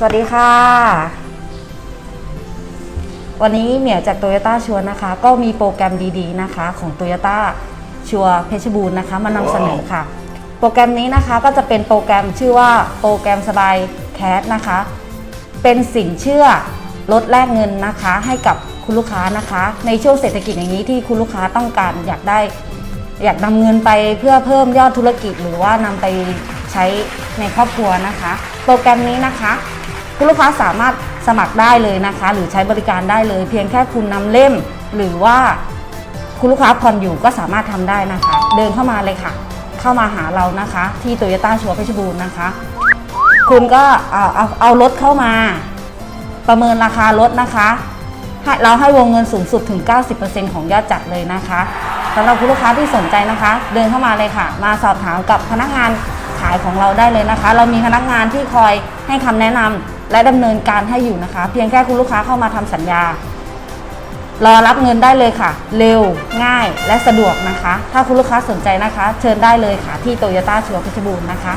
สวัสดีค่ะ วันนี้เหมียวจากโตโยต้าชัวนะคะ ก็มีโปรแกรมดีๆนะคะ ของโตโยต้าชัวเพชรบูรณ์นะคะ มานำเสนอค่ะ โปรแกรมนี้นะคะก็จะเป็นโปรแกรมชื่อว่าโปรแกรมสบายแคสนะคะ เป็นสินเชื่อลดแลกเงินนะคะ ให้กับคุณลูกค้านะคะ ในช่วงเศรษฐกิจอย่างนี้ที่คุณลูกค้าต้องการอยากได้ อยากนำเงินไปเพื่อเพิ่มยอดธุรกิจ หรือว่านำไปใช้ในครอบครัวนะคะ โปรแกรมนี้นะคะ คุณลูกค้าสามารถสมัครได้เลยนะคะ หรือใช้บริการได้เลย เพียงแค่คุณนำเล่ม หรือว่าคุณลูกค้าผ่อนอยู่ก็สามารถทำได้นะคะ เดินเข้ามาเลยค่ะ เข้ามาหาเรานะคะ ที่โตโยต้าชัวร์เพชรบูรณ์นะคะ คุณก็เอาเอาเอารถเข้ามา ประเมินราคารถนะคะเราให้วงเงินสูงสุดถึง 90%ของยอดจัดเลยนะคะสำหรับคุณลูกค้าที่สนใจนะคะ เดินเข้ามาเลยค่ะ มาสอบถามกับพนักงานขายของเราได้เลยนะคะ เรามีพนักงานที่คอยให้คำแนะนำ และดำเนินการให้อยู่นะคะ เพียงแค่คุณลูกค้าเข้ามาทำสัญญา รอรับเงินได้เลยค่ะ เร็วง่ายและสะดวกนะคะ ถ้าคุณลูกค้าสนใจนะคะ เชิญได้เลยค่ะที่โตโยต้าชัวร์เพชรบูรณ์นะคะ